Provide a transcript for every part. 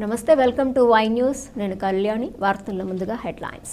నమస్తే welcome to Y news నేను కళ్యాణి వార్తల్లో ముందుగా హెడ్లైన్స్.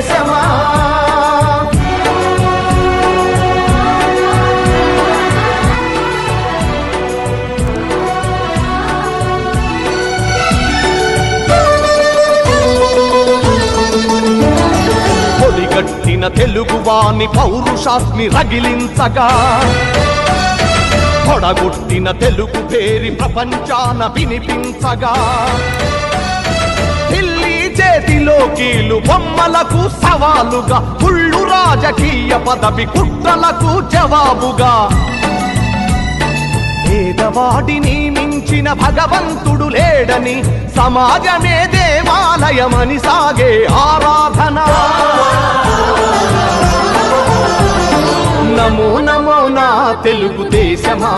తెలుగుదేశమా పొడిగట్టిన తెలుగువాని పౌరుషాస్మి రగిలించగా. పొడగొట్టిన తెలుగు పేరి ప్రపంచాన వినిపించగా. బొమ్మలకు సవాలుగా కుళ్ళు రాజకీయ పదవి కుట్రలకు జవాబుగా. పేదవాడిని మించిన భగవంతుడు లేడని సమాజమే దేవాలయమని సాగే ఆరాధన. నమో నమో నా తెలుగుదేశమా.